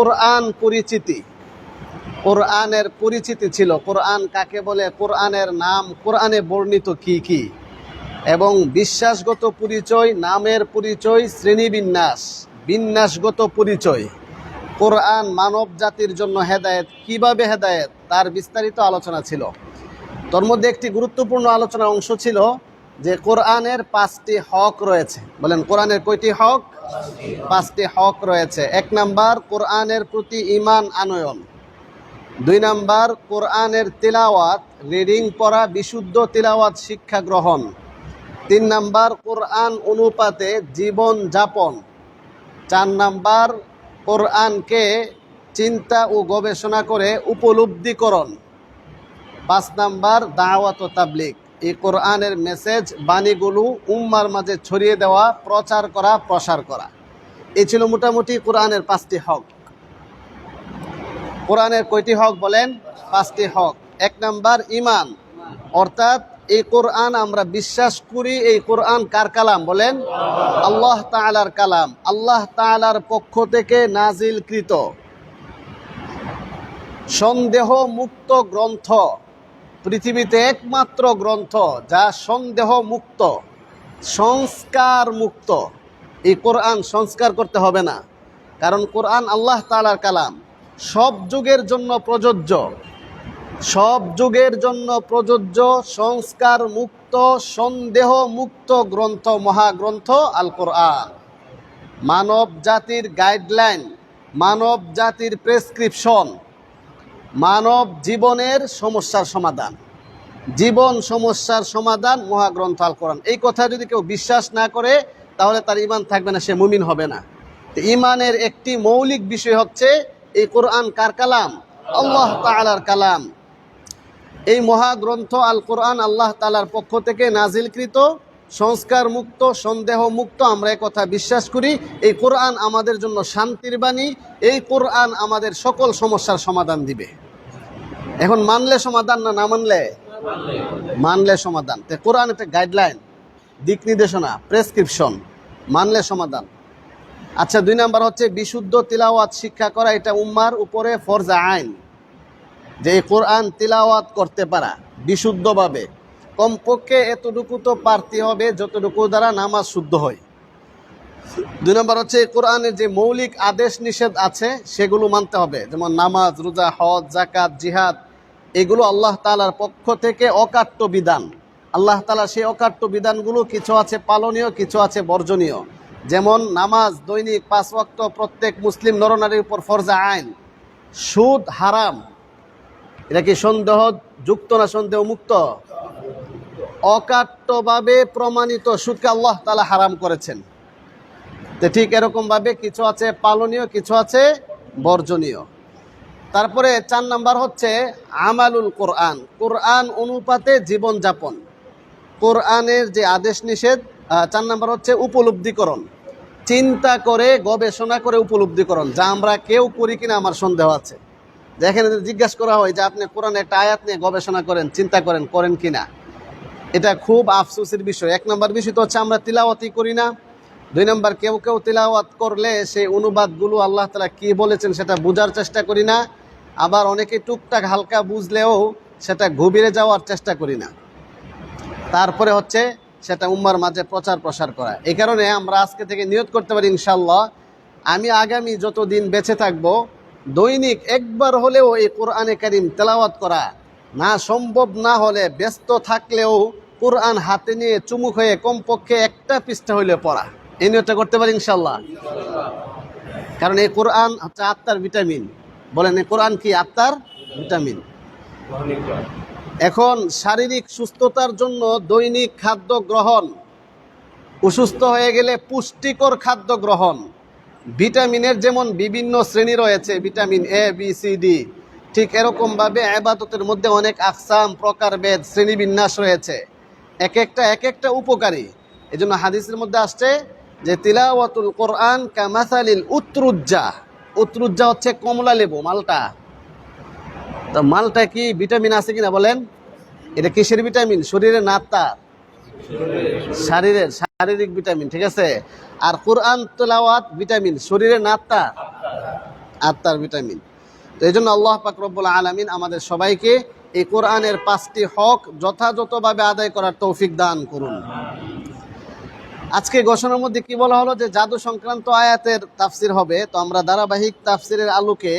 কোরআন পরিচিতি। কোরআনের পরিচিতি ছিল। কোরআন কাকে বলে? কোরআনের নাম কোরআনে বর্ণিত কি কি? এবং বিশ্বাসগত পরিচয়, নামের পরিচয়, শ্রেণীবিন্যাস, বিন্যাসগত পরিচয়। কোরআন মানব জাতির জন্য হেদায়েত। কীভাবে হেদায়েত? তার বিস্তারিত আলোচনা ছিল। তোর মধ্যে একটি গুরুত্বপূর্ণ আলোচনার অংশ ছিল যে কোরআনের পাঁচটি হক রয়েছে। বলেন, কোরআনের কয়টি হক? পাঁচটি হক রয়েছে। এক নাম্বার, কোরআনের প্রতি ইমান আনয়ন। দুই নাম্বার, কোরআনের তিলাওয়াত, রিডিং পড়া, বিশুদ্ধ তিলাওয়াত, শিক্ষা গ্রহণ। তিন নাম্বার, কোরআন অনুপাতে জীবন যাপন। চার নাম্বার, কোরআনকে চিন্তা ও গবেষণা করে উপলব্ধিকরণ। পাঁচ নাম্বার, দাওয়াত ও তাবলিক এই কোরআনের মেসেজ বাণীগুলো উম্মার মাঝে ছড়িয়ে দেওয়া, প্রচার করা, প্রসার করা। এই ছিল মোটামুটি কোরআনের পাঁচটি হক। কোরআনের কয়টি হক বলেন? পাঁচটি হক। এক নাম্বার ইমান অর্থাৎ এই কোরআন আমরা বিশ্বাস করি, এই কোরআন কার কালাম বলেন? আল্লাহ তাআলার কালাম। আল্লাহ তাআলার পক্ষ থেকে নাজিলকৃত। সন্দেহ মুক্ত গ্রন্থ। পৃথিবীতে একমাত্র গ্রন্থ যা সন্দেহ মুক্ত সংস্কার মুক্ত এই কোরআন সংস্কার করতে হবে না। কারণ কোরআন আল্লাহ তাআলার কালাম। সব যুগের জন্য প্রযোজ্য। সব যুগের জন্য প্রযোজ্য সংস্কার মুক্ত সন্দেহ মুক্ত গ্রন্থ, মহাগ্রন্থ আল কোরআন মানব জাতির গাইডলাইন মানব জাতির প্রেসক্রিপশন মানব জীবনের সমস্যার সমাধান। জীবন সমস্যার সমাধান মহাগ্রন্থ আল কোরআন। এই কথা যদি কেউ বিশ্বাস না করে, তাহলে তার ইমান থাকবে না, সে মুমিন হবে না। ইমানের একটি মৌলিক বিষয় হচ্ছে, এই কোরআন কার কালাম? আল্লাহ তাআলার কালাম। এই মহাগ্রন্থ আল কোরআন আল্লাহ তালার পক্ষ থেকে নাজিলকৃত। সংস্কার মুক্ত, সন্দেহ মুক্ত আমরা কথা বিশ্বাস করি। এই কোরআন আমাদের জন্য শান্তির বাণী। এই কোরআন আমাদের সকল সমস্যার সমাধান দিবে। এখন মানলে সমাধান না না মানলে? মানলে সমাধান। তো কোরআন একটা গাইডলাইন দিক নির্দেশনা প্রেসক্রিপশন মানলে সমাধান। আচ্ছা দুই নাম্বার হচ্ছে বিশুদ্ধ তিলাওয়াত শিক্ষা করা, এটা উম্মার উপরে ফরজা আইন। যে এই কোরআন তিলাওয়াত করতে পারা, বিশুদ্ধভাবে। কমপক্ষে এতটুকু তো পারতে হবে, যতটুকু দ্বারা নামাজ শুদ্ধ হয়। দুই নম্বর হচ্ছে কোরআনের যে মৌলিক আদেশ নিষেধ আছে, সেগুলো মানতে হবে। যেমন নামাজ, রোজা, হজ জাকাত জিহাদ, এগুলো আল্লাহ তালার পক্ষ থেকে অকাট্য বিধান। আল্লাহ তালা সেই অকাট্য বিধানগুলো কিছু আছে পালনীয়, কিছু আছে বর্জনীয়। যেমন নামাজ, দৈনিক পাঁচ ওয়াক্ত প্রত্যেক মুসলিম নরনারীর উপর ফরজা আইন। সুদ হারাম। এটা কি সন্দেহ, যুক্ত না সন্দেহ মুক্ত? অকাট্যভাবে প্রমাণিত সুদকে আল্লাহ তালা হারাম করেছেন। তো ঠিক এরকমভাবে কিছু আছে পালনীয়, কিছু আছে বর্জনীয়। তারপরে চার নাম্বার হচ্ছে আমালুল কোরআন। কোরআন অনুপাতে জীবনযাপন। কোরআনের যে আদেশ নিষেধ চার নাম্বার হচ্ছে উপলব্ধিকরণ। চিন্তা করে, গবেষণা করে উপলব্ধিকরণ। যা আমরা কেউ করি কিনা আমার সন্দেহ আছে। যেখানে জিজ্ঞাসা করা হয় যে আপনি কোরআন একটা আয়াত নিয়ে গবেষণা করেন, চিন্তা করেন করেন কিনা? এটা খুব আফসোসের বিষয়। এক নম্বর বিষয় তো হচ্ছে আমরা তিলাওয়াতই করি না। দুই নম্বর, কেউ কেউ তিলাওয়াত করলে সেই অনুবাদগুলো আল্লাহ তালা কি বলেছেন সেটা বোঝার চেষ্টা করি না। আবার অনেকে টুকটাক হালকা বুঝলেও সেটা গভীরে যাওয়ার চেষ্টা করি না। তারপরে হচ্ছে সেটা উম্মার মাঝে প্রচার প্রসার করা। এই কারণে আমরা আজকে থেকে নিয়ত করতে পারি ইনশাল্লাহ আমি আগামী যত দিন বেঁচে থাকব, দৈনিক একবার হলেও এই কোরআনে কারিম তেলাওয়াত করা না সম্ভব না হলে ব্যস্ত থাকলেও কোরআন হাতে নিয়ে চুমুক হয়ে কমপক্ষে একটা পৃষ্ঠা হইলে পড়া। এই নিয়তটা করতে পারি ইনশাল্লাহ কারণ এই কোরআন হচ্ছে আত্মার ভিটামিন। বলেন, এই কোরআন কি আত্মার ভিটামিন? এখন শারীরিক সুস্থতার জন্য দৈনিক খাদ্য গ্রহণ, অসুস্থ হয়ে গেলে পুষ্টিকর খাদ্য গ্রহণ, ভিটামিনের যেমন বিভিন্ন শ্রেণি রয়েছে, vitamin A B C D ঠিক এরকমভাবে আবাদতের মধ্যে অনেক আকসাম, প্রকারভেদ, শ্রেণীবিন্যাস রয়েছে। এক একটা এক একটা উপকারী। এই জন্য হাদিসের মধ্যে আসছে যে, তিলাওয়াতুল কোরআন কামাসালিল উত্রুজ্জা। উত্রুজ্জা হচ্ছে কমলা লেবু, মালটা। তো মালটা কি ভিটামিন আছে কিনা বলেন? এটা কিসের ভিটামিন? শরীরের না তার শারীরের, শারীরিক ভিটামিন, ঠিক আছে? আর কোরআন তেলাওয়াত ভিটামিন, শরীরের না তার আত্মার ভিটামিন। এই জন্য আল্লাহ পাক রব্বুল আলমিন আমাদের সবাইকে এই কোরআনের পাঁচটি হক যথাযথভাবে আদায় করার তৌফিক দান করুন। আজকে ঘোষণার মধ্যে কি বলা হলো যে জাদু সংক্রান্ত আয়াতের তাফসির হবে, তো আমরা ধারাবাহিক তাফসিরের আলোকে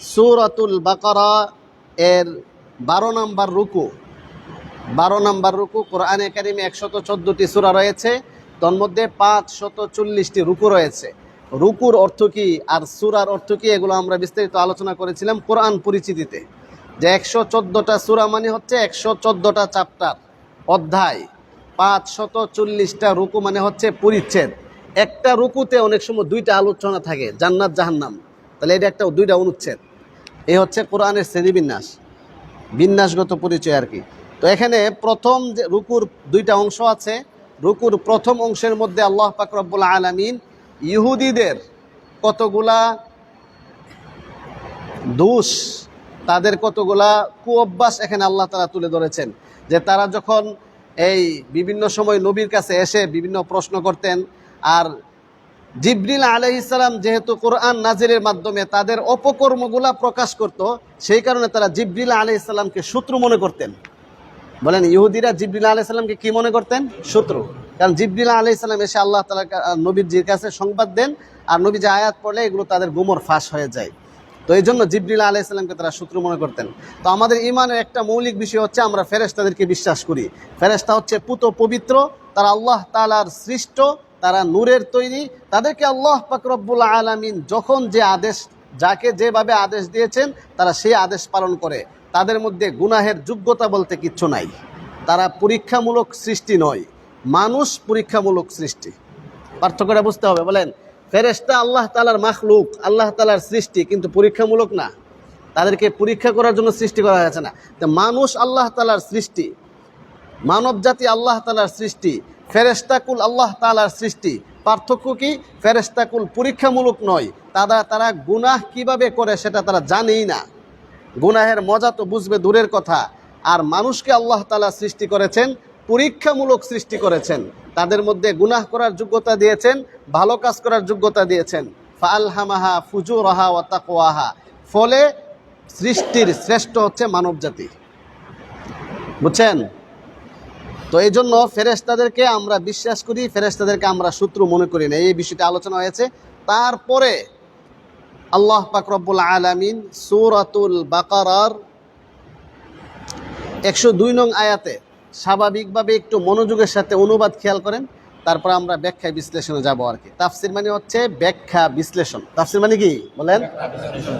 সুরাতুল বাকারা এর বারো নম্বর রুকু, বারো নম্বর রুকু কোরআনে কারিমে একশত চোদ্দটি সুরা রয়েছে, তন্মধ্যে পাঁচ শত চল্লিশটি রুকু রয়েছে। রুকুর অর্থ কী আর সুরার অর্থ কি, এগুলো আমরা বিস্তারিত আলোচনা করেছিলাম কোরআন পরিচিতিতে। যে একশো চোদ্দোটা সুরা মানে হচ্ছে একশো চোদ্দোটা চ্যাপ্টার, অধ্যায়। পাঁচ শত চল্লিশটা রুকু মানে হচ্ছে পরিচ্ছেদ। একটা রুকুতে অনেক সময় দুইটা আলোচনা থাকে, জান্নাত, জাহান্নাম। তাহলে এটা একটা, দুইটা অনুচ্ছেদ। এই হচ্ছে কোরআনের শ্রেণীবিন্যাস, বিন্যাসগত পরিচয় আর কি। তো এখানে প্রথম যে রুকুর দুইটা অংশ আছে, রুকুর প্রথম অংশের মধ্যে আল্লাহ পাক রব্বুল আলমিন ইহুদিদের কতগুলা দোষ, তাদের কতগুলা কুঅভ্যাস এখানে আল্লাহ তারা তুলে ধরেছেন। যে তারা যখন এই বিভিন্ন সময় নবীর কাছে এসে বিভিন্ন প্রশ্ন করতেন, আর জিবরিল আলহিসাল্লাম যেহেতু কোরআন নাজিরের মাধ্যমে তাদের অপকর্মগুলা প্রকাশ করত, সেই কারণে তারা জিবরিল আলহিসাল্লামকে শত্রু মনে করতেন। বলেন, ইহুদিরা জিবরিল আলাইসাল্লামকে কি মনে করতেন? শত্রু। কারণ জিবরিল আলাইসাল্লাম এসে আল্লাহ তালা নবীজির কাছে সংবাদ দেন আর নবী যে আয়াত পড়লে এগুলো তাদের গুমর ফাঁস হয়ে যায়। তো এই জন্য জিবরিল আলাইসাল্লামকে তারা শত্রু মনে করতেন। তো আমাদের ইমানের একটা মৌলিক বিষয় হচ্ছে আমরা ফেরেশতাদেরকে বিশ্বাস করি। ফেরেশতা হচ্ছে পুত পবিত্র, তারা আল্লাহ তালার সৃষ্ট, তারা নূরের তৈরি। তাদেরকে আল্লাহ পাকরব্বুল আলমিন যখন যে আদেশ, যাকে যেভাবে আদেশ দিয়েছেন, তারা সেই আদেশ পালন করে। তাদের মধ্যে গুনাহের যোগ্যতা বলতে কিচ্ছু নাই। তারা পরীক্ষামূলক সৃষ্টি নয়। মানুষ পরীক্ষামূলক সৃষ্টি। পার্থক্যটা বুঝতে হবে, বলেন, ফেরেশতা আল্লাহ তালার মাখলুক, আল্লাহ তালার সৃষ্টি, কিন্তু পরীক্ষামূলক না। তাদেরকে পরীক্ষা করার জন্য সৃষ্টি করা হয়েছে না। তো মানুষ আল্লাহ তালার সৃষ্টি, মানব জাতি আল্লাহ তালার সৃষ্টি ফেরেস্তাকুল আল্লাহ তালার সৃষ্টি, পার্থক্য কি? ফেরেস্তাকুল পরীক্ষামূলক নয়, তারা তারা গুনাহ কীভাবে করে সেটা তারা জানেই না। গুনাহের মজা তো বুঝবে দূরের কথা। আর মানুষকে আল্লাহ তালা সৃষ্টি করেছেন পরীক্ষামূলক সৃষ্টি করেছেন। তাদের মধ্যে গুনাহ করার যোগ্যতা দিয়েছেন, ভালো কাজ করার যোগ্যতা দিয়েছেন। ফালহামাহা ফুজু রাহা ও তাকোয়াহা ফলে সৃষ্টির শ্রেষ্ঠ হচ্ছে মানব জাতি বুঝছেন? তো এই জন্য ফেরেস্তাদেরকে আমরা বিশ্বাস করি ফেরেস্তাদেরকে আমরা শত্রু মনে করি না। এই বিষয়টা আলোচনা হয়েছে। তারপরে আল্লাহ পাকরবুল আলামিন সুরাতুল বাকারার একশো দুই নং আয়াতে স্বাভাবিকভাবে একটু মনোযোগের সাথে অনুবাদ খেয়াল করেন, তারপর আমরা ব্যাখ্যা বিশ্লেষণে যাব আর কি। তাফসির মানে হচ্ছে ব্যাখ্যা বিশ্লেষণ। তাফসির মানে কি? বলেন।